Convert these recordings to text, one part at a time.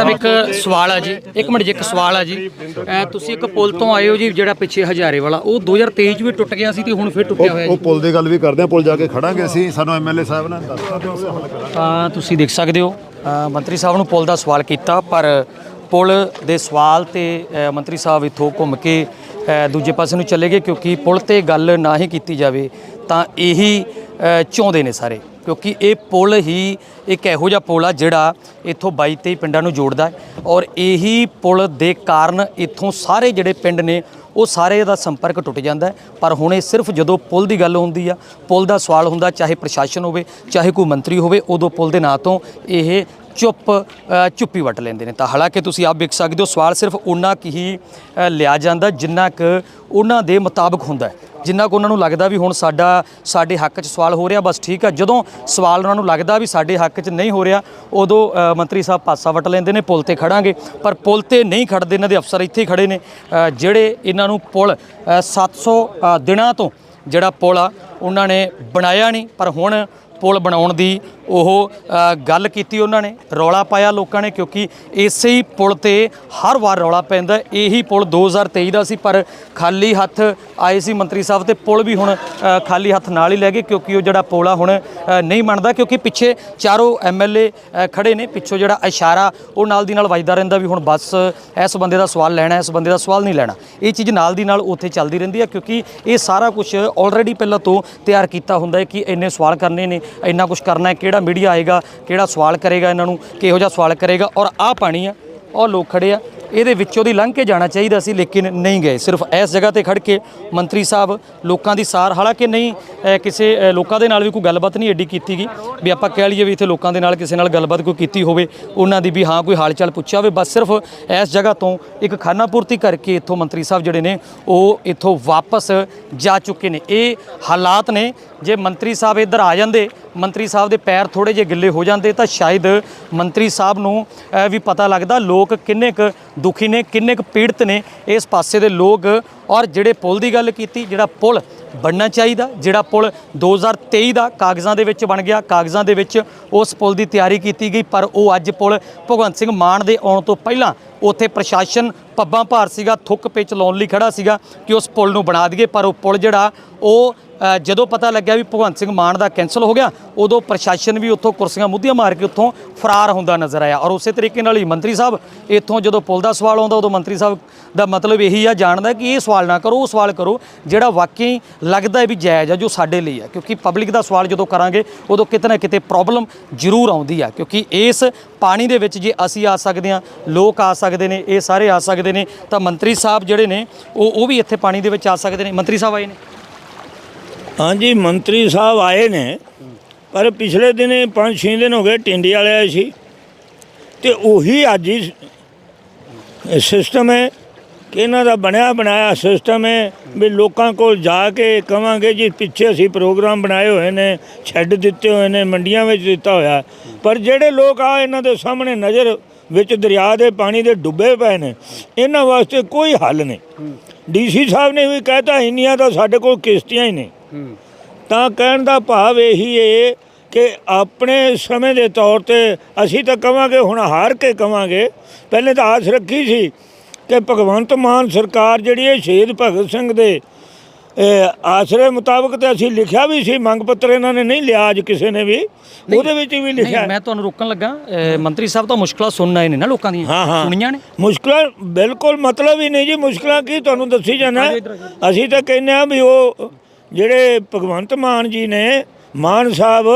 ਸਾਹਿਬ ਇੱਕ ਸਵਾਲ ਆ ਜੀ। ਇੱਕ ਮਿੰਟ ਜੀ ਇੱਕ ਸਵਾਲ ਆ ਜੀ। ਅਹ ਤੁਸੀਂ ਇੱਕ ਪੁਲ ਤੋਂ ਆਏ ਹੋ ਜੀ ਜਿਹੜਾ ਪਿੱਛੇ ਹਜ਼ਾਰੇ ਵਾਲਾ। ਉਹ 2023 ਚ ਵੀ ਟੁੱਟ ਗਿਆ ਸੀ ਤੇ ਹੁਣ ਫਿਰ ਟੁੱਟਿਆ ਹੋਇਆ ਉਹ ਜੀ। ਪੁਲ ਦੀ ਗੱਲ ਵੀ ਕਰਦੇ ਆ ਪੁਲ ਜਾ ਕੇ ਖੜਾਂਗੇ ਅਸੀਂ। ਸਾਨੂੰ ਐਮਐਲਏ ਸਾਹਿਬ ਨੇ ਦੱਸਤਾ ਤੇ ਉਹਦਾ ਹੱਲ ਕਰਾਂਗੇ। ਤਾਂ ਤੁਸੀਂ ਦੇਖ ਸਕਦੇ ਹੋ ਮੰਤਰੀ ਸਾਹਿਬ ਨੂੰ ਪੁਲ ਦਾ ਸਵਾਲ ਕੀਤਾ ਪਰ ਪੁਲ ਦੇ ਸਵਾਲ ਤੇ ਮੰਤਰੀ ਸਾਹਿਬ ਇੱਥੋਂ ਘੁੰਮ ਕੇ ਦੂਜੇ ਪਾਸੇ ਨੂੰ ਚਲੇ ਗਏ ਕਿਉਂਕਿ ਪੁਲ ਤੇ ਗੱਲ ਨਾ ਹੀ ਕੀਤੀ ਜਾਵੇ ਤਾਂ ਇਹੀ ਚਾਹੁੰਦੇ ਨੇ ਸਾਰੇ। ਕਿਉਂਕਿ ਇਹ ਪੁਲ ਹੀ ਇੱਕ ਇਹੋ ਜਿਹਾ ਪੁਲ ਆ ਜਿਹੜਾ ਇੱਥੋਂ 22 23 ਪਿੰਡਾਂ ਨੂੰ ਜੋੜਦਾ ਹੈ ਔਰ ਇਹੀ ਪੁਲ ਦੇ ਕਾਰਨ ਇੱਥੋਂ ਸਾਰੇ ਜਿਹੜੇ ਪਿੰਡ ਨੇ ਉਹ ਸਾਰੇ ਦਾ ਸੰਪਰਕ ਟੁੱਟ ਜਾਂਦਾ ਪਰ ਹੁਣ ਇਹ ਸਿਰਫ ਜਦੋਂ ਪੁਲ ਦੀ ਗੱਲ ਹੁੰਦੀ ਆ, ਪੁਲ ਦਾ ਸਵਾਲ ਹੁੰਦਾ, ਚਾਹੇ ਪ੍ਰਸ਼ਾਸਨ ਹੋਵੇ, ਚਾਹੇ ਕੋਈ ਮੰਤਰੀ ਹੋਵੇ, ਉਦੋਂ ਪੁਲ ਦੇ ਨਾਂ ਤੋਂ ਇਹ ਚੁੱਪ ਚੁੱਪੀ ਵਟ ਲੈਂਦੇ ਨੇ। ਤਾਂ ਹਾਲਾਂਕਿ ਤੁਸੀਂ ਆਪ ਵੇਖ ਸਕਦੇ ਹੋ ਸਵਾਲ ਸਿਰਫ ਉਹਨਾਂ ਕੀ ਹੀ ਲਿਆ ਜਾਂਦਾ ਜਿੰਨਾ ਕੁ ਉਹਨਾਂ ਦੇ ਮੁਤਾਬਕ ਹੁੰਦਾ ਹੈ। ਜਿੰਨਾ ਕੁ ਉਹਨਾਂ ਨੂੰ ਲੱਗਦਾ ਵੀ ਹੁਣ ਸਾਡਾ ਸਾਡੇ ਹੱਕ 'ਚ ਸਵਾਲ ਹੋ ਰਿਹਾ ਬਸ ਠੀਕ ਆ ਜਦੋਂ ਸਵਾਲ ਉਹਨਾਂ ਨੂੰ ਲੱਗਦਾ ਵੀ ਸਾਡੇ ਹੱਕ 'ਚ ਨਹੀਂ ਹੋ ਰਿਹਾ ਉਦੋਂ ਮੰਤਰੀ ਸਾਹਿਬ ਪਾਸਾ ਵਟ ਲੈਂਦੇ ਨੇ ਪੁਲ ਤੇ ਖੜਾਂਗੇ। ਪਰ ਪੁਲ ਤੇ ਨਹੀਂ ਖੜਦੇ ਇਹਨਾਂ ਦੇ ਅਫਸਰ ਇੱਥੇ ਹੀ ਖੜੇ ਨੇ। ਜਿਹੜੇ ਇਹਨਾਂ ਨੂੰ ਪੁਲ ਅ, 700 ਦਿਨਾਂ ਤੋਂ ਜਿਹੜਾ ਪੁਲ ਆ ਉਹਨਾਂ ਨੇ ਬਣਾਇਆ ਨਹੀਂ। ਪਰ ਹੁਣ ਪੁਲ ਬਣਾਉਣ ਦੀ ਉਹ ਗੱਲ ਕੀਤੀ ਉਹਨਾਂ ਨੇ, ਰੌਲਾ ਪਾਇਆ ਲੋਕਾਂ ਨੇ ਕਿਉਂਕਿ ਇਸੇ ਹੀ ਪੁਲ ਤੇ ਹਰ ਵਾਰ ਰੌਲਾ ਪੈਂਦਾ, ਇਹੀ ਪੁਲ 2023 ਦਾ ਸੀ, ਪਰ ਖਾਲੀ ਹੱਥ ਆਏ ਸੀ ਮੰਤਰੀ ਸਾਹਿਬ ਤੇ ਪੁਲ ਵੀ ਹੁਣ ਖਾਲੀ ਹੱਥ ਨਾਲ ਹੀ ਲੈ ਗਏ ਕਿਉਂਕਿ ਉਹ ਜਿਹੜਾ ਪੁਲ ਆ ਹੁਣ ਨਹੀਂ ਬਣਦਾ ਕਿਉਂਕਿ ਪਿੱਛੇ ਚਾਰੋਂ ਐਮਐਲਏ ਖੜੇ ਨੇ, ਪਿੱਛੋਂ ਜਿਹੜਾ ਇਸ਼ਾਰਾ, ਉਹ ਨਾਲ ਦੀ ਨਾਲ ਵੱਜਦਾ ਰਹਿੰਦਾ ਵੀ ਹੁਣ ਬਸ ਇਸ ਬੰਦੇ ਦਾ ਸਵਾਲ ਲੈਣਾ, ਇਸ ਬੰਦੇ ਦਾ ਸਵਾਲ ਨਹੀਂ ਲੈਣਾ। ਇਹ ਚੀਜ਼ ਨਾਲ ਦੀ ਨਾਲ ਉੱਥੇ ਚੱਲਦੀ ਰਹਿੰਦੀ ਹੈ ਕਿਉਂਕਿ ਇਹ ਸਾਰਾ ਕੁਝ ਆਲਰੇਡੀ ਪਹਿਲਾਂ ਤੋਂ ਤਿਆਰ ਕੀਤਾ ਹੁੰਦਾ ਹੈ ਕਿ ਇੰਨੇ ਸਵਾਲ ਕਰਨੇ ਨੇ, ਇੰਨਾ ਕੁਝ ਕਰਨਾ ਹੈ, ਕਿਹੜਾ ਮੀਡੀਆ ਆਏਗਾ, ਕਿਹੜਾ ਸਵਾਲ ਕਰੇਗਾ ਇਹਨਾਂ ਨੂੰ, ਕਿਹੋ ਜਿਹਾ ਸਵਾਲ ਕਰੇਗਾ, ਔਰ ਆਹ ਪਾਣੀ ਆ ਉਹ ਲੋਕ ਖੜੇ ਆ, ਇਹਦੇ ਵਿੱਚੋਂ ਦੀ ਲੰਘ ਕੇ ਜਾਣਾ ਚਾਹੀਦਾ ਸੀ, ਲੇਕਿਨ ਨਹੀਂ ਗਏ। ਸਿਰਫ ਇਸ ਜਗ੍ਹਾ ਤੇ ਖੜ ਕੇ ਮੰਤਰੀ ਸਾਹਿਬ ਲੋਕਾਂ ਦੀ ਸਾਰ, ਹਾਲਾਂਕਿ ਨਹੀਂ ਕਿਸੇ ਲੋਕਾਂ ਦੇ ਨਾਲ ਵੀ ਕੋਈ ਗੱਲਬਾਤ ਨਹੀਂ ਐਡੀ ਕੀਤੀ ਗਈ, ਵੀ ਆਪਾਂ ਕਹਿ ਲਈਏ ਵੀ ਇੱਥੇ ਲੋਕਾਂ ਦੇ ਨਾਲ ਕਿਸੇ ਨਾਲ ਗੱਲਬਾਤ ਕੋਈ ਕੀਤੀ ਹੋਵੇ, ਉਹਨਾਂ ਦੀ ਵੀ ਹਾਂ ਕੋਈ ਹਾਲ ਚਾਲ ਪੁੱਛਿਆ ਹੋਵੇ, ਬਸ ਸਿਰਫ ਇਸ ਜਗ੍ਹਾ ਤੋਂ ਇੱਕ ਖਾਨਾ ਪੂਰਤੀ ਕਰਕੇ ਇੱਥੋਂ ਮੰਤਰੀ ਸਾਹਿਬ ਜਿਹੜੇ ਨੇ, ਉਹ ਇੱਥੋਂ ਵਾਪਸ ਜਾ ਚੁੱਕੇ ਨੇ। ਇਹ ਹਾਲਾਤ ਨੇ, ਜੇ ਮੰਤਰੀ ਸਾਹਿਬ ਇੱਧਰ ਆ ਜਾਂਦੇ ਮੰਤਰੀ ਸਾਹਿਬ ਦੇ ਪੈਰ ਥੋੜੇ ਜਿਹੇ ਗਿੱਲੇ ਹੋ ਜਾਂਦੇ, ਤਾਂ ਸ਼ਾਇਦ ਮੰਤਰੀ ਸਾਹਿਬ ਨੂੰ ਵੀ ਪਤਾ ਲੱਗਦਾ, ਲੋਕ ਕਿੰਨੇ ਕੁ ਦੁਖੀ ਨੇ, ਕਿੰਨੇ ਕੁ ਪੀੜਤ ਨੇ ਇਸ ਪਾਸੇ ਦੇ ਲੋਕ। ਔਰ ਜਿਹੜੇ ਪੁਲ ਦੀ ਗੱਲ ਕੀਤੀ, ਜਿਹੜਾ ਪੁਲ ਬਣਨਾ ਚਾਹੀਦਾ, ਜਿਹੜਾ ਪੁਲ 2023 ਦਾ ਕਾਗਜ਼ਾਂ ਦੇ ਵਿੱਚ ਬਣ ਗਿਆ, ਕਾਗਜ਼ਾਂ ਦੇ ਵਿੱਚ ਉਸ ਪੁਲ ਦੀ ਤਿਆਰੀ ਕੀਤੀ ਗਈ, ਪਰ ਉਹ ਅੱਜ ਪੁਲ ਭਗਵੰਤ ਸਿੰਘ ਮਾਨ ਦੇ ਆਉਣ ਤੋਂ ਪਹਿਲਾਂ ਉੱਥੇ ਪ੍ਰਸ਼ਾਸਨ ਪੱਬਾਂ ਭਾਰ ਸੀਗਾ, ਥੁੱਕ ਪਿੱਚ ਲਾਉਣ ਲਈ ਖੜਾ ਸੀਗਾ ਕਿ ਉਸ ਪੁਲ ਨੂੰ ਬਣਾ ਦਈਏ, ਪਰ ਉਹ ਪੁਲ ਜਿਹੜਾ, ਉਹ ਜਦੋਂ ਪਤਾ ਲੱਗਿਆ ਵੀ ਭਗਵੰਤ ਸਿੰਘ ਮਾਨ ਦਾ ਕੈਨਸਲ ਹੋ ਗਿਆ, ਉਦੋਂ ਪ੍ਰਸ਼ਾਸਨ ਵੀ ਉੱਥੋਂ ਕੁਰਸੀਆਂ ਮੁੱਧੀਆਂ ਮਾਰ ਕੇ ਉੱਥੋਂ ਫਰਾਰ ਹੁੰਦਾ ਨਜ਼ਰ ਆਇਆ। ਔਰ ਉਸੇ ਤਰੀਕੇ ਨਾਲ ਹੀ ਮੰਤਰੀ ਸਾਹਿਬ ਇੱਥੋਂ ਜਦੋਂ ਪੁਲ ਦਾ ਸਵਾਲ ਆਉਂਦਾ, ਉਦੋਂ ਮੰਤਰੀ ਸਾਹਿਬ ਦਾ ਮਤਲਬ ਇਹੀ ਆ, ਜਾਣਦਾ ਕਿ ਇਹ ਸਵਾਲ ਨਾ ਕਰੋ, ਉਹ ਸਵਾਲ ਕਰੋ, ਜਿਹੜਾ ਵਾਕਈ ਲੱਗਦਾ ਹੈ ਵੀ ਜਾਇਜ਼ ਆ, ਜੋ ਸਾਡੇ ਲਈ ਆ। ਕਿਉਂਕਿ ਪਬਲਿਕ ਦਾ ਸਵਾਲ ਜਦੋਂ ਕਰਾਂਗੇ, ਉਦੋਂ ਕਿਤੇ ਨਾ ਕਿਤੇ ਪ੍ਰੋਬਲਮ ਜ਼ਰੂਰ ਆਉਂਦੀ ਆ। ਕਿਉਂਕਿ ਇਸ ਪਾਣੀ ਦੇ ਵਿੱਚ ਜੇ ਅਸੀਂ ਆ ਸਕਦੇ ਹਾਂ, ਲੋਕ ਆ ਸਕਦੇ ਨੇ, ਇਹ ਸਾਰੇ ਆ ਸਕਦੇ ਨੇ, ਤਾਂ ਮੰਤਰੀ ਸਾਹਿਬ ਜਿਹੜੇ ਨੇ, ਉਹ ਉਹ ਵੀ ਇੱਥੇ ਪਾਣੀ ਦੇ ਵਿੱਚ ਆ ਸਕਦੇ ਨੇ। ਮੰਤਰੀ ਸਾਹਿਬ ਆਏ ਨੇ। ਹਾਂਜੀ, ਮੰਤਰੀ ਸਾਹਿਬ ਆਏ ਨੇ, ਪਰ ਪਿਛਲੇ ਦਿਨੇ 5-6 ਦਿਨ ਹੋ ਗਏ ਟਿੰਡੇ ਵਾਲੇ ਆਏ ਸੀ। ਤੇ ਉਹੀ ਅੱਜ ਹੀ ਸਿਸਟਮ ਹੈ ਕਿ ਇਹਨਾਂ ਦਾ ਬਣਿਆ ਬਣਾਇਆ ਸਿਸਟਮ ਹੈ ਵੀ ਲੋਕਾਂ ਕੋਲ ਜਾ ਕੇ ਕਵਾਂਗੇ ਜੀ, ਪਿੱਛੇ ਅਸੀਂ ਪ੍ਰੋਗਰਾਮ ਬਣਾਏ ਹੋਏ ਨੇ ਛੱਡ ਦਿੱਤੇ ਹੋਏ ਨੇ, ਮੰਡੀਆਂ ਵਿੱਚ ਦਿੱਤਾ ਹੋਇਆ। ਪਰ ਜਿਹੜੇ ਲੋਕ ਆ, ਇਹਨਾਂ ਦੇ ਸਾਹਮਣੇ ਨਜ਼ਰ ਵਿੱਚ ਦਰਿਆ ਦੇ ਪਾਣੀ ਦੇ ਡੁੱਬੇ ਪਏ ਨੇ, ਇਹਨਾਂ ਵਾਸਤੇ ਕੋਈ ਹੱਲ ਨਹੀਂ। ਡੀਸੀ ਸਾਹਿਬ ਨੇ ਵੀ ਕਹਿਤਾ, ਇੰਨੀਆਂ ਤਾਂ ਸਾਡੇ ਕੋਲ ਕਿਸ਼ਤੀਆਂ ਹੀ ਨਹੀਂ। ਤਾਂ ਕਹਿਣ ਦਾ ਭਾਵ ਇਹੀ ਹੈ ਕਿ ਆਪਣੇ ਸਮੇਂ ਦੇ ਤੌਰ ਤੇ ਅਸੀਂ ਤਾਂ ਕਵਾਂਗੇ ਹੁਣ ਹਾਰ ਕੇ ਕਵਾਂਗੇ। ਪਹਿਲੇ ਤਾਂ ਆਸ ਰੱਖੀ ਸੀ ਕਿ ਭਗਵੰਤ ਮਾਨ ਸਰਕਾਰ ਜਿਹੜੀ ਹੈ ਸ਼ਹੀਦ ਭਗਤ ਸਿੰਘ ਦੇ ਆਸਰੇ ਮੁਤਾਬਕ ਤੇ ਅਸੀਂ ਲਿਖਿਆ ਵੀ ਸੀ ਮੰਗ ਪੱਤਰ ਇਹਨਾਂ ਨੇ ਨਹੀਂ ਲਿਆ ਅੱਜ ਕਿਸੇ ਨੇ ਵੀ। ਉਹਦੇ ਵਿੱਚ ਵੀ ਲਿਖਿਆ ਮੈਂ ਤੁਹਾਨੂੰ ਰੋਕਣ ਲੱਗਾ ਮੰਤਰੀ ਸਾਹਿਬ ਤਾਂ ਮੁਸ਼ਕਲਾਂ ਸੁਣਨ ਆਏ ਨੇ ਨਾ ਲੋਕਾਂ ਦੀਆਂ। ਸੁਣੀਆਂ ਨੇ? ਮੁਸ਼ਕਲਾਂ ਬਿਲਕੁਲ ਮਤਲਬ ਹੀ ਨਹੀਂ ਜੀ ਮੁਸ਼ਕਲਾਂ ਕੀ ਤੁਹਾਨੂੰ ਦੱਸੀ ਜਾਣਾ? ਅਸੀਂ ਤਾਂ ਕਹਿੰਦੇ ਆ ਵੀ ਉਹ ਜਿਹੜੇ ਭਗਵੰਤ ਮਾਨ ਜੀ ਨੇ ਮਾਨ ਸਾਹਿਬ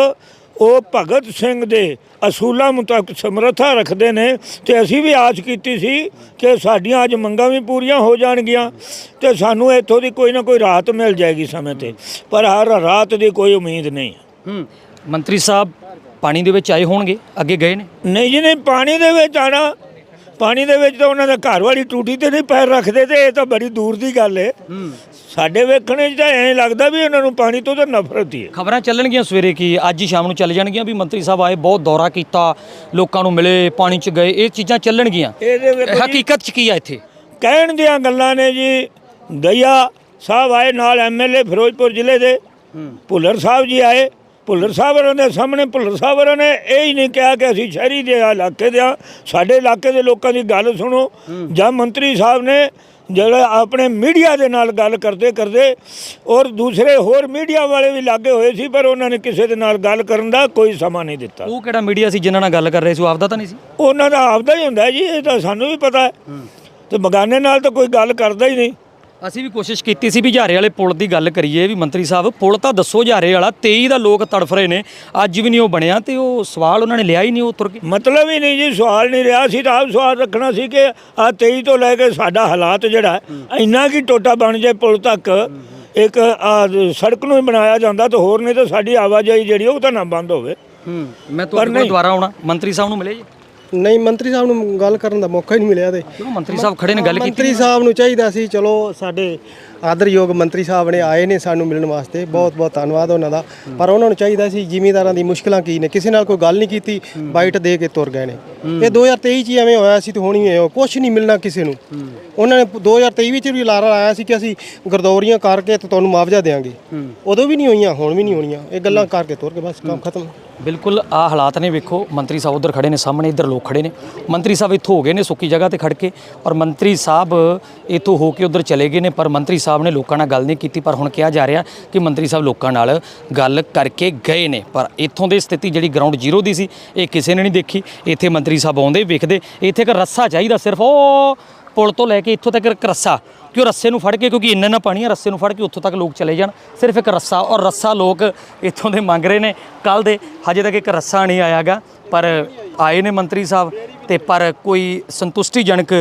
ਉਹ ਭਗਤ ਸਿੰਘ ਦੇ ਅਸੂਲਾਂ ਮੁਤਾਬਕ ਸਮਰੱਥਾ ਰੱਖਦੇ ਨੇ ਤੇ ਅਸੀਂ ਵੀ ਆਸ ਕੀਤੀ ਸੀ ਕਿ ਸਾਡੀਆਂ ਅੱਜ ਮੰਗਾਂ ਵੀ ਪੂਰੀਆਂ ਹੋ ਜਾਣਗੀਆਂ ਤੇ ਸਾਨੂੰ ਇੱਥੋਂ ਦੀ ਕੋਈ ਨਾ ਕੋਈ ਰਾਹਤ ਮਿਲ ਜਾਏਗੀ ਸਮੇਂ ਤੇ। ਪਰ ਹਰ ਰਾਤ ਦੀ ਕੋਈ ਉਮੀਦ ਨਹੀਂ। ਹੂੰ ਮੰਤਰੀ ਸਾਹਿਬ ਪਾਣੀ ਦੇ ਵਿੱਚ ਆਏ ਹੋਣਗੇ? ਅੱਗੇ ਗਏ ਨੇ? ਨਹੀਂ ਜੀ ਨਹੀਂ ਪਾਣੀ ਦੇ ਵਿੱਚ ਆਣਾ ਪਾਣੀ ਦੇ ਵਿੱਚ ਤਾਂ ਉਹਨਾਂ ਦਾ ਘਰ ਵਾਲੀ ਟੂਟੀ ਤੇ ਨਹੀਂ ਪੈਰ ਰੱਖਦੇ ਤੇ ਇਹ ਤਾਂ ਬੜੀ ਦੂਰ ਦੀ ਗੱਲ ਹੈ। ਸਾਡੇ ਵੇਖਣੇ 'ਚ ਤਾਂ ਐਂ ਲੱਗਦਾ ਵੀ ਉਹਨਾਂ ਨੂੰ ਪਾਣੀ ਤੋਂ ਤਾਂ ਨਫ਼ਰਤ ਹੀ ਹੈ। ਖਬਰਾਂ ਚੱਲਣਗੀਆਂ ਸਵੇਰੇ ਕੀ ਅੱਜ ਹੀ ਸ਼ਾਮ ਨੂੰ ਚੱਲ ਜਾਣਗੀਆਂ ਵੀ ਮੰਤਰੀ ਸਾਹਿਬ ਆਏ ਬਹੁਤ ਦੌਰਾ ਕੀਤਾ ਲੋਕਾਂ ਨੂੰ ਮਿਲੇ ਪਾਣੀ 'ਚ ਗਏ ਇਹ ਚੀਜ਼ਾਂ ਚੱਲਣਗੀਆਂ। ਇਹਦੇ ਵੇਖੋ ਜੀ, ਹਕੀਕਤ 'ਚ ਕੀ ਆ ਇੱਥੇ? ਕਹਿਣ ਦੀਆਂ ਗੱਲਾਂ ਨੇ ਜੀ ਦਇਆ ਸਾਹਿਬ ਆਏ ਨਾਲ ਐਮਐਲਏ ਫਿਰੋਜ਼ਪੁਰ ਜ਼ਿਲ੍ਹੇ ਦੇ। ਭੁੱਲਰ ਸਾਹਿਬ ਜੀ ਆਏ। ਭੁੱਲਰ ਸਾਹਿਬ ਹੋਰਾਂ ਦੇ ਸਾਹਮਣੇ ਭੁੱਲਰ ਸਾਹਿਬ ਹੋਰਾਂ ਨੇ ਇਹ ਹੀ ਨਹੀਂ ਕਿਹਾ ਕਿ ਅਸੀਂ ਸ਼ਹਿਰੀ ਦੇ ਇਲਾਕੇ ਦੇ ਆ ਸਾਡੇ ਇਲਾਕੇ ਦੇ ਲੋਕਾਂ ਦੀ ਗੱਲ ਸੁਣੋ। ਜਾਂ ਮੰਤਰੀ ਸਾਹਿਬ ਨੇ ਜਿਹੜਾ ਆਪਣੇ ਮੀਡੀਆ ਦੇ ਨਾਲ ਗੱਲ ਕਰਦੇ ਕਰਦੇ ਔਰ ਦੂਸਰੇ ਹੋਰ ਮੀਡੀਆ ਵਾਲੇ ਵੀ ਲੱਗੇ ਹੋਏ ਸੀ ਪਰ ਉਹਨਾਂ ਨੇ ਕਿਸੇ ਦੇ ਨਾਲ ਗੱਲ ਕਰਨ ਦਾ ਕੋਈ ਸਮਾਂ ਨਹੀਂ ਦਿੱਤਾ। ਉਹ ਕਿਹੜਾ ਮੀਡੀਆ ਸੀ ਜਿਨ੍ਹਾਂ ਨਾਲ ਗੱਲ ਕਰ ਰਹੇ ਸੀ? ਉਹ ਆਪਦਾ ਤਾਂ ਨਹੀਂ ਸੀ? ਉਹਨਾਂ ਦਾ ਆਪਦਾ ਹੀ ਹੁੰਦਾ ਜੀ ਇਹ ਤਾਂ ਸਾਨੂੰ ਵੀ ਪਤਾ ਹੈ। ਤੇ ਬਗਾਨੇ ਨਾਲ ਤਾਂ ਕੋਈ ਗੱਲ ਕਰਦਾ ਹੀ ਨਹੀਂ। ਅਸੀਂ ਵੀ ਕੋਸ਼ਿਸ਼ ਕੀਤੀ ਸੀ ਵੀ ਹਜ਼ਾਰੇ ਵਾਲੇ ਪੁਲ ਦੀ ਗੱਲ ਕਰੀਏ ਵੀ ਮੰਤਰੀ ਸਾਹਿਬ ਪੁਲ ਤਾਂ ਦੱਸੋ ਹਜ਼ਾਰੇ ਵਾਲਾ 23 ਦਾ ਲੋਕ ਤੜਫ ਰਹੇ ਨੇ ਅੱਜ ਵੀ ਨਹੀਂ ਉਹ ਬਣਿਆ ਤੇ ਉਹ ਸਵਾਲ ਉਹਨਾਂ ਨੇ ਲਿਆ ਹੀ ਨਹੀਂ ਉਹ ਤੁਰ ਕੇ। ਮਤਲਬ ਹੀ ਨਹੀਂ ਜੀ ਸਵਾਲ ਨਹੀਂ ਰਿਹਾ ਸੀ ਤਾਂ ਆਪ ਸਵਾਲ ਰੱਖਣਾ ਸੀ ਕਿ ਆ 23 ਤੋਂ ਲੈ ਕੇ ਸਾਡਾ ਹਾਲਾਤ ਜਿਹੜਾ ਇੰਨਾ ਕੀ ਟੋਟਾ ਬਣ ਜਾਏ ਪੁਲ ਤੱਕ ਇੱਕ ਸੜਕ ਨੂੰ ਹੀ ਬਣਾਇਆ ਜਾਂਦਾ ਤਾਂ ਹੋਰ ਨਹੀਂ ਤਾਂ ਸਾਡੀ ਆਵਾਜਾਈ ਜਿਹੜੀ ਉਹ ਤਾਂ ਨਾ ਬੰਦ ਹੋਵੇ। ਹੂੰ ਮੈਂ ਤੁਹਾਡੇ ਕੋਲ ਦੁਬਾਰਾ ਆਉਣਾ ਮੰਤਰੀ ਸਾਹਿਬ ਨੂੰ ਮਿਲੇ ਜੀ। ਨਹੀਂ ਮੰਤਰੀ ਸਾਹਿਬ ਨੂੰ ਗੱਲ ਕਰਨ ਦਾ ਮੌਕਾ ਹੀ ਨਹੀਂ ਮਿਲਿਆ ਤੇ। ਮੰਤਰੀ ਸਾਹਿਬ ਖੜੇ ਨੇ ਗੱਲ ਕੀਤੀ ਮੰਤਰੀ ਸਾਹਿਬ ਨੂੰ ਚਾਹੀਦਾ ਸੀ ਚਲੋ ਸਾਡੇ ਆਦਰਯੋਗ ਮੰਤਰੀ ਸਾਹਿਬ ਨੇ ਆਏ ਨੇ ਸਾਨੂੰ ਮਿਲਣ ਵਾਸਤੇ। ਬਹੁਤ ਬਹੁਤ ਧੰਨਵਾਦ ਉਹਨਾਂ ਦਾ। ਪਰ ਉਹਨਾਂ ਨੂੰ ਚਾਹੀਦਾ ਸੀ ਜ਼ਿਮੀਂਦਾਰਾਂ ਦੀ ਮੁਸ਼ਕਲਾਂ ਕੀ ਨੇ? ਕਿਸੇ ਨਾਲ ਕੋਈ ਗੱਲ ਨਹੀਂ ਕੀਤੀ, ਬਾਈਟ ਦੇ ਕੇ ਤੁਰ ਗਏ ਨੇ। ਇਹ 2023 ਚ ਹੀ ਐਵੇਂ ਹੋਇਆ ਸੀ ਤੇ ਹੁਣ ਹੀ ਹੋਇਆ ਕੁਝ ਨਹੀਂ ਮਿਲਣਾ ਕਿਸੇ ਨੂੰ। ਉਹਨਾਂ ਨੇ 2023 ਵਿੱਚ ਵੀ ਲਾਰਾ ਲਾਇਆ ਸੀ ਕਿ ਅਸੀਂ ਗਰਦੌਰੀਆਂ ਕਰਕੇ ਤੇ ਤੁਹਾਨੂੰ ਮੁਆਵਜ਼ਾ ਦੇਵਾਂਗੇ ਉਦੋਂ ਵੀ ਨਹੀਂ ਹੋਈਆਂ, ਹੁਣ ਵੀ ਨਹੀਂ ਹੋਣੀਆਂ। ਇਹ ਗੱਲਾਂ ਕਰਕੇ ਤੁਰ ਕੇ ਬਸ ਕੰਮ ਖਤਮ। ਬਿਲਕੁਲ, ਆ ਹਾਲਾਤ ਨੇ ਵੇਖੋ। ਮੰਤਰੀ ਸਾਹਿਬ ਉਧਰ ਖੜੇ ਨੇ, ਸਾਹਮਣੇ ਇੱਧਰ ਲੋਕ ਖੜੇ ਨੇ। ਮੰਤਰੀ ਸਾਹਿਬ ਇੱਥੋਂ ਹੋ ਗਏ ਨੇ ਸੁੱਕੀ ਜਗ੍ਹਾ ਤੇ ਖੜ ਕੇ। ਔਰ ਮੰਤਰੀ ਸਾਹਿਬ ਇੱਥੋਂ ਹੋ ਕੇ ਉਧਰ ਚਲੇ ਗਏ ਨੇ, ਪਰ ਮੰਤਰੀ ਸਾਹਿਬ ਸਾਹਿਬ ਨੇ ਲੋਕਾਂ ਨਾਲ ਗੱਲ ਨਹੀਂ ਕੀਤੀ, ਪਰ ਹੁਣ ਕਿਹਾ ਜਾ ਰਿਹਾ ਕਿ ਮੰਤਰੀ ਸਾਹਿਬ ਲੋਕਾਂ ਨਾਲ ਗੱਲ ਕਰਕੇ ਗਏ ਨੇ। ਪਰ ਇੱਥੋਂ ਦੀ ਸਥਿਤੀ ਜਿਹੜੀ ਗਰਾਊਂਡ ਜ਼ੀਰੋ ਦੀ ਸੀ, ਇਹ ਕਿਸੇ ਨੇ ਨਹੀਂ ਦੇਖੀ। ਇੱਥੇ ਮੰਤਰੀ ਸਾਹਿਬ ਆਉਂਦੇ, ਵੇਖਦੇ। ਇੱਥੇ ਇੱਕ ਰੱਸਾ ਚਾਹੀਦਾ ਸਿਰਫ, ਉਹ ਪੁਲ ਤੋਂ ਲੈ ਕੇ ਇੱਥੋਂ ਤੱਕ ਇੱਕ ਰੱਸਾ। ਕਿ ਉਹ ਰੱਸੇ ਨੂੰ ਫੜ ਕੇ? ਕਿਉਂਕਿ ਇੰਨਾ ਨਾ ਪਾਣੀ ਆ, ਰੱਸੇ ਨੂੰ ਫੜ ਕੇ ਉੱਥੋਂ ਤੱਕ ਲੋਕ ਚਲੇ ਜਾਣ। ਸਿਰਫ ਇੱਕ ਰੱਸਾ, ਔਰ ਰੱਸਾ ਲੋਕ ਇੱਥੋਂ ਦੇ ਮੰਗ ਰਹੇ ਨੇ। ਕੱਲ ਦੇ ਹਜੇ ਤੱਕ ਇੱਕ ਰੱਸਾ ਨਹੀਂ ਆਇਆਗਾ, ਪਰ ਆਏ ਨੇ ਮੰਤਰੀ ਸਾਹਿਬ। ਤੇ ਪਰ ਕੋਈ ਸੰਤੁਸ਼ਟੀਜਨਕ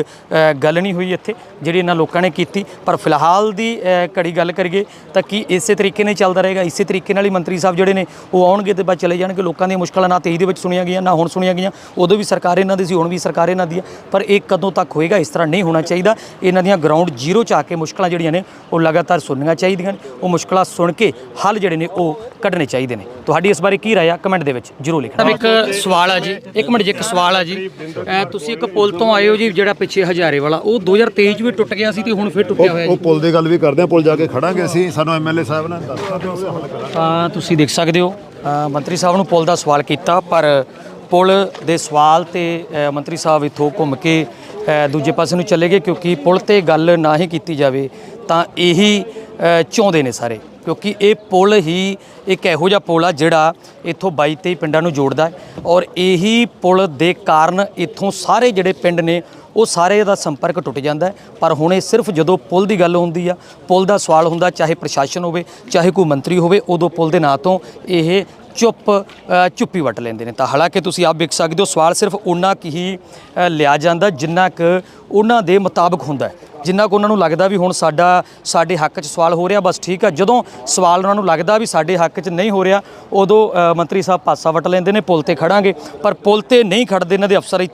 ਗੱਲ ਨਹੀਂ ਹੋਈ ਇੱਥੇ, ਜਿਹੜੀ ਇਹਨਾਂ ਲੋਕਾਂ ਨੇ ਕੀਤੀ। ਪਰ ਫਿਲਹਾਲ ਦੀ ਘੜੀ ਗੱਲ ਕਰੀਏ ਤਾਂ ਕੀ ਇਸੇ ਤਰੀਕੇ ਨਾਲ ਚੱਲਦਾ ਰਹੇਗਾ? ਇਸੇ ਤਰੀਕੇ ਨਾਲ ਹੀ ਮੰਤਰੀ ਸਾਹਿਬ ਜਿਹੜੇ ਨੇ, ਉਹ ਆਉਣਗੇ ਤੇ ਬਾਅਦ ਚਲੇ ਜਾਣਗੇ। ਲੋਕਾਂ ਦੀਆਂ ਮੁਸ਼ਕਲਾਂ ਨਾ 23 ਦੇ ਵਿੱਚ ਸੁਣੀਆਂ ਗਈਆਂ, ਨਾ ਹੁਣ ਸੁਣੀਆਂ ਗਈਆਂ। ਉਦੋਂ ਵੀ ਸਰਕਾਰ ਇਹਨਾਂ ਦੀ ਸੀ, ਹੁਣ ਵੀ ਸਰਕਾਰ ਇਹਨਾਂ ਦੀ ਹੈ ਪਰ ਇਹ ਕਦੋਂ ਤੱਕ ਹੋਏਗਾ, ਇਸ ਤਰ੍ਹਾਂ ਨਹੀਂ ਹੋਣਾ ਚਾਹੀਦਾ। ਇਹਨਾਂ ਦੀਆਂ ਗਰਾਊਂਡ ਜ਼ੀਰੋ 'ਚ ਆ ਕੇ ਮੁਸ਼ਕਲਾਂ ਜਿਹੜੀਆਂ ਨੇ, ਉਹ ਲਗਾਤਾਰ ਸੁਣਨੀਆਂ ਚਾਹੀਦੀਆਂ ਨੇ। ਉਹ ਮੁਸ਼ਕਲਾਂ ਸੁਣ ਕੇ ਹੱਲ ਜਿਹੜੇ ਨੇ, ਉਹ ਕੱਢਣੇ ਚਾਹੀਦੇ ਨੇ। ਤੁਹਾਡੀ ਇਸ ਬਾਰੇ ਕੀ ਰਾਏ ਆ? ਕਮੈਂਟ ਦੇ ਵਿੱਚ ਜਰੂਰ ਲਿਖਣਾ। ਇੱਕ ਸਵਾਲ ਆ ਜੀ। ਇੱਕ ਮਿੰਟ ਜੀ, ਇੱਕ ਸਵਾਲ ਆ ਜੀ। ਅਹ ਤੁਸੀਂ ਇੱਕ ਪੁਲ ਤੋਂ ਆਏ ਹੋ ਜੀ ਜਿਹੜਾ ਪਿੱਛੇ ਹਜ਼ਾਰੇ ਵਾਲਾ ਉਹ 2023 ਚ ਵੀ ਟੁੱਟ ਗਿਆ ਸੀ ਤੇ ਹੁਣ ਫਿਰ ਟੁੱਟਿਆ ਹੋਇਆ ਉਹ ਜੀ। ਪੁਲ ਦੀ ਗੱਲ ਵੀ ਕਰਦੇ ਆ ਪੁਲ ਜਾ ਕੇ ਖੜਾਂਗੇ ਅਸੀਂ ਸਾਨੂੰ ਐਮਐਲਏ ਸਾਹਿਬ ਨੇ ਦੱਸਤਾ ਤੇ ਤੁਸੀਂ ਦੇਖ ਸਕਦੇ ਹੋ ਮੰਤਰੀ ਸਾਹਿਬ ਨੂੰ ਪੁਲ ਦਾ ਸਵਾਲ ਕੀਤਾ ਪਰ ਪੁਲ ਦੇ ਸਵਾਲ ਤੇ ਮੰਤਰੀ ਸਾਹਿਬ ਇੱਥੋਂ ਘੁੰਮ ਕੇ ਦੂਜੇ ਪਾਸੇ ਨੂੰ ਚਲੇ ਗਏ ਕਿਉਂਕਿ ਪੁਲ ਤੇ ਗੱਲ ਨਾ ਹੀ ਕੀਤੀ ਜਾਵੇ ਤਾਂ ਇਹੀ ਚਾਹੁੰਦੇ ਨੇ ਸਾਰੇ। ਕਿਉਂਕਿ ਇਹ ਪੁਲ ਹੀ ਇੱਕ ਇਹੋ ਜਿਹਾ ਪੁਲ ਆ ਜਿਹੜਾ ਇੱਥੋਂ 22 23 ਪਿੰਡਾਂ ਨੂੰ ਜੋੜਦਾ ਹੈ ਔਰ ਇਹੀ ਪੁਲ ਦੇ ਕਾਰਨ ਇੱਥੋਂ ਸਾਰੇ ਜਿਹੜੇ ਪਿੰਡ ਨੇ ਉਹ ਸਾਰੇ ਦਾ ਸੰਪਰਕ ਟੁੱਟ ਜਾਂਦਾ ਪਰ ਹੁਣ ਇਹ ਸਿਰਫ ਜਦੋਂ ਪੁਲ ਦੀ ਗੱਲ ਹੁੰਦੀ ਆ, ਪੁਲ ਦਾ ਸਵਾਲ ਹੁੰਦਾ, ਚਾਹੇ ਪ੍ਰਸ਼ਾਸਨ ਹੋਵੇ, ਚਾਹੇ ਕੋਈ ਮੰਤਰੀ ਹੋਵੇ, ਉਦੋਂ ਪੁਲ ਦੇ ਨਾਂ ਤੋਂ ਇਹ ਚੁੱਪ ਅ, ਚੁੱਪੀ ਵਟ ਲੈਂਦੇ ਨੇ ਤਾਂ ਹਾਲਾਂਕਿ ਤੁਸੀਂ ਆਪ ਵੇਖ ਸਕਦੇ ਹੋ ਸਵਾਲ ਸਿਰਫ ਉਹਨਾਂ ਕੀ ਹੀ ਲਿਆ ਜਾਂਦਾ ਜਿੰਨਾ ਕੁ ਉਹਨਾਂ ਦੇ ਮੁਤਾਬਕ ਹੁੰਦਾ ਹੈ। ਜਿੰਨਾ ਕੁ ਉਹਨਾਂ ਨੂੰ ਲੱਗਦਾ ਵੀ ਹੁਣ ਸਾਡਾ ਸਾਡੇ ਹੱਕ 'ਚ ਸਵਾਲ ਹੋ ਰਿਹਾ ਬਸ ਠੀਕ ਆ। ਜਦੋਂ ਸਵਾਲ ਉਹਨਾਂ ਨੂੰ ਲੱਗਦਾ ਵੀ ਸਾਡੇ ਹੱਕ 'ਚ ਨਹੀਂ ਹੋ ਰਿਹਾ ਉਦੋਂ ਮੰਤਰੀ ਸਾਹਿਬ ਪਾਸਾ ਵਟ ਲੈਂਦੇ ਨੇ ਪੁਲ ਤੇ ਖੜਾਂਗੇ। ਪਰ ਪੁਲ ਤੇ ਨਹੀਂ ਖੜਦੇ ਇਹਨਾਂ ਦੇ ਅਫਸਰ ਇੱਥੇ